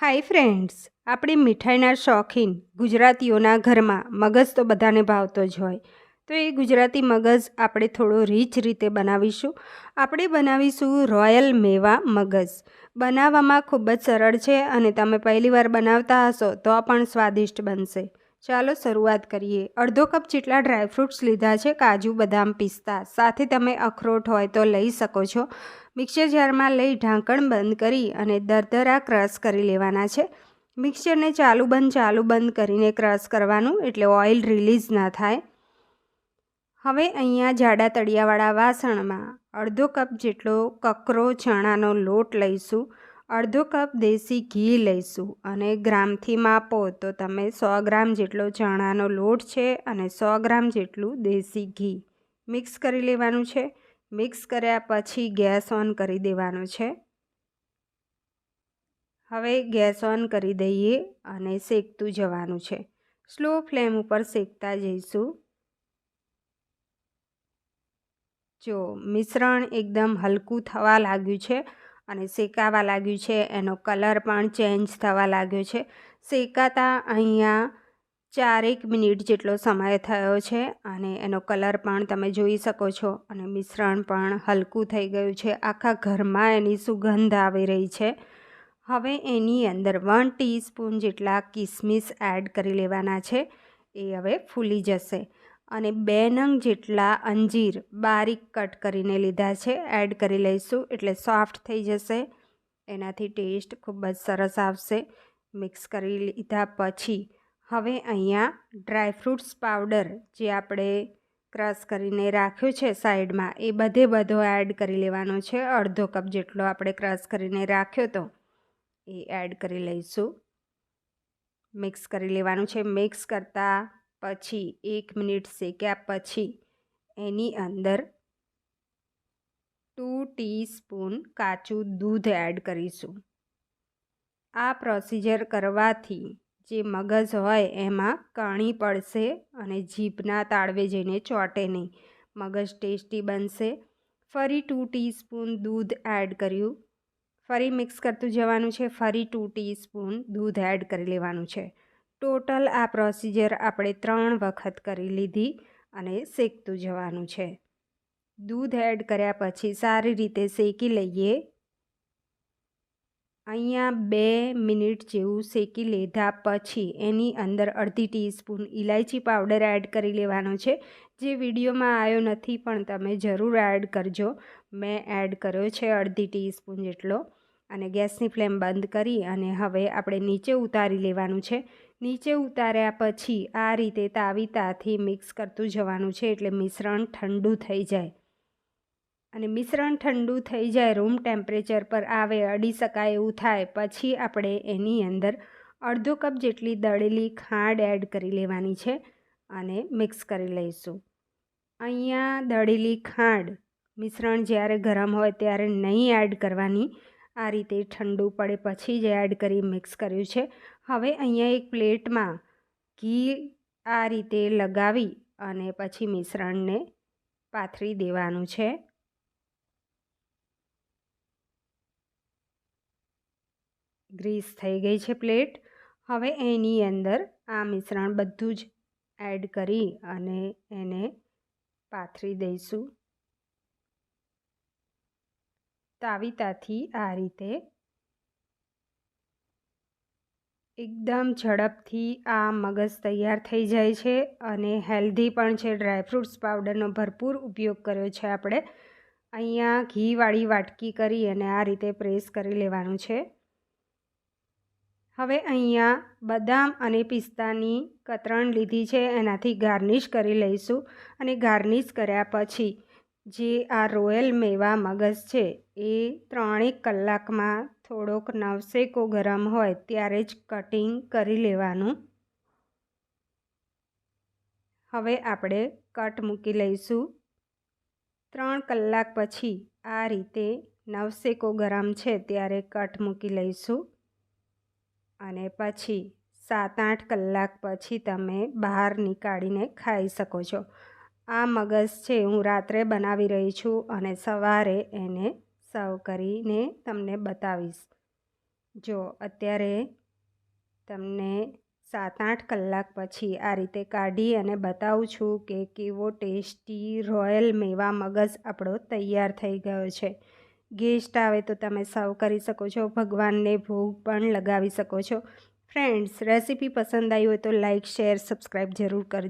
Hi friends, આપણી મીઠાઈના શોખીન ગુજરાતીઓના ઘરમાં મગજ તો બધાને ભાવતો જ હોય. તો એ ગુજરાતી મગજ આપણે થોડો રીચ રીતે બનાવીશું. આપણે બનાવીશું રોયલ મેવા મગજ. બનાવવામાં ખૂબ જ સરળ છે અને તમે પહેલીવાર બનાવતા હશો તો પણ સ્વાદિષ્ટ બનશે. ચાલો શરૂઆત કરીએ. અડધો કપ જેટલા ડ્રાયફ્રૂટ્સ લીધા છે, કાજુ, બદામ, પિસ્તા. સાથે તમે અખરોટ હોય તો લઈ શકો છો. મિક્સર જારમાં લઈ ઢાંકણ બંધ કરી અને દરદરા ક્રશ કરી લેવાના છે. મિક્સરને ચાલુ બંધ ચાલુ બંધ કરીને ક્રશ કરવાનું એટલે ઓઇલ રિલીઝ ના થાય. હવે અહીંયા જાડા તળિયાવાળા વાસણમાં અડધો કપ જેટલો કકરો, ચણાનો લોટ લઈશું. અડધો કપ દેશી ઘી લઈશું અને ગ્રામથી માપો તો તમે સો ગ્રામ જેટલો ચણાનો લોટ છે અને સો ગ્રામ જેટલું દેશી ઘી. મિક્સ કરી લેવાનું છે. મિક્સ કર્યા પછી ગેસ ઓન કરી દેવાનો છે. હવે ગેસ ઓન કરી દઈએ અને શેકતું જવાનું છે. સ્લો ફ્લેમ ઉપર શેકતા જઈશું. જો મિશ્રણ એકદમ હલકું થવા લાગ્યું છે અને શેકાવા લાગ્યું છે, એનો કલર પણ ચેન્જ થવા લાગ્યો છે. શેકાતા અહીંયા ચારેક મિનિટ જેટલો સમય થયો છે અને એનો કલર પણ તમે જોઈ શકો છો અને મિશ્રણ પણ હલકું થઈ ગયું છે. આખા ઘરમાં એની સુગંધ આવી રહી છે. હવે એની અંદર વન ટીસ્પૂન જેટલા કિસમિસ એડ કરી લેવાના છે. એ હવે ફૂલી જશે. અને બે નંગ જેટલા અંજીર બારીક કટ કરીને લીધા છે. એડ કરી લઈશું, એટલે સોફ્ટ થઈ જશે. એનાથી ટેસ્ટ ખૂબ જ સરસ આવશે. મિક્સ કરી લીધા પછી, હવે અહીંયા ડ્રાયફ્રૂટ્સ પાવડર જે આપણે ક્રશ કરીને રાખ્યો છે સાઈડમાં, એ બધે બધો એડ કરી લેવાનો છે. અડધો કપ જેટલો આપણે ક્રશ કરીને રાખ્યો તો, એ એડ કરી લઈશું. મિક્સ કરી લેવાનું છે. મિક્સ કરતાં પછી એક મિનિટ શેક્યા પછી એની અંદર ટુ ટીસ્પૂન કાચું દૂધ એડ કરીશું. આ પ્રોસિજર કરવાથી જે મગજ હોય એમાં કણી પડશે અને જીભના તાળવે જઈને ચોટે નહીં. મગજ ટેસ્ટી બનશે. ફરી ટુ ટીસ્પૂન દૂધ એડ કર્યું. ફરી મિક્સ કરતું જવાનું છે. ફરી ટુ ટીસ્પૂન દૂધ એડ કરી લેવાનું છે. ટોટલ આ પ્રોસિજર આપણે ત્રણ વખત કરી લીધી અને શેકતું જવાનું છે. દૂધ એડ કર્યા પછી સારી રીતે શેકી લઈએ. અહીંયા બે મિનિટ જેવું શેકી લીધા પછી એની અંદર અડધી ટીસ્પૂન ઇલાયચી પાવડર એડ કરી લેવાનો છે. જે વિડીયોમાં આવ્યો નથી પણ તમે જરૂર એડ કરજો. મેં એડ કર્યો છે અડધી ટીસ્પૂન જેટલો અને ગેસની ફ્લેમ બંધ કરી અને હવે આપણે નીચે ઉતારી લેવાનું છે. નીચે ઉતાર્યા પછી આ રીતે તાવીતાથી મિક્સ કરતું જવાનું છે એટલે મિશ્રણ ઠંડુ થઈ જાય. અને મિશ્રણ ઠંડુ થઈ જાય રૂમ ટેમ્પરેચર પર આવે અડી શકાય એવું થાય પછી આપણે એની અંદર અડધો કપ જેટલી દળેલી ખાંડ એડ કરી લેવાની છે અને મિક્સ કરી લઈશું. અહીંયા દળેલી ખાંડ મિશ્રણ જ્યારે ગરમ હોય ત્યારે નહીં એડ કરવાની આ રીતે ઠંડુ પડે પછી જ એડ કરી મિક્સ કર્યું છે. હવે અહીંયા એક પ્લેટમાં ઘી આ રીતે લગાવી અને પછી મિશ્રણને પાથરી દેવાનું છે. ગ્રીસ થઈ ગઈ છે પ્લેટ. હવે એની અંદર આ મિશ્રણ બધું જ એડ કરી અને એને પાથરી દઈશું. તાવીતાથી આ રીતે એકદમ ઝડપથી આ મગજ તૈયાર થઈ જાય છે અને હેલ્ધી પણ છે. ડ્રાયફ્રૂટ્સ પાવડરનો ભરપૂર ઉપયોગ કર્યો છે આપણે. અહીંયા ઘીવાળી વાટકી કરી અને આ રીતે પ્રેસ કરી લેવાનું છે. હવે અહીંયા બદામ અને પિસ્તાની કતરણ લીધી છે. એનાથી ગાર્નિશ કરી લઈશું અને ગાર્નિશ કર્યા પછી જે આ રોયલ મેવા મગજ છે, એ ત્રણેક કલાકમાં થોડોક નવસેકો ગરમ હોય ત્યારે જ કટિંગ કરી લેવાનું. હવે આપણે કટ મૂકી લઈશું. ત્રણ કલાક પછી આ રીતે નવસેકો ગરમ છે ત્યારે કટ મૂકી લઈશું. અને પછી સાત આઠ કલાક પછી તમે બહાર નીકાળીને ખાઈ શકો છો. આ મગજ છે હું રાત્રે બનાવી રહી છું અને સવારે એને સર્વ કરીને તમને બતાવીશ. જો અત્યારે તમને સાત આઠ કલાક પછી આ રીતે કાઢી અને બતાવું છું કે કેવો ટેસ્ટી રોયલ મેવા મગજ આપણો તૈયાર થઈ ગયો છે. ગેસ્ટ આવે તો તમે સર્વ કરી શકો છો, ભગવાનને ભોગ પણ લગાવી શકો છો. ફ્રેન્ડ્સ, રેસીપી પસંદ આવી હોય તો લાઇક શેર સબસ્ક્રાઈબ જરૂર કરજો.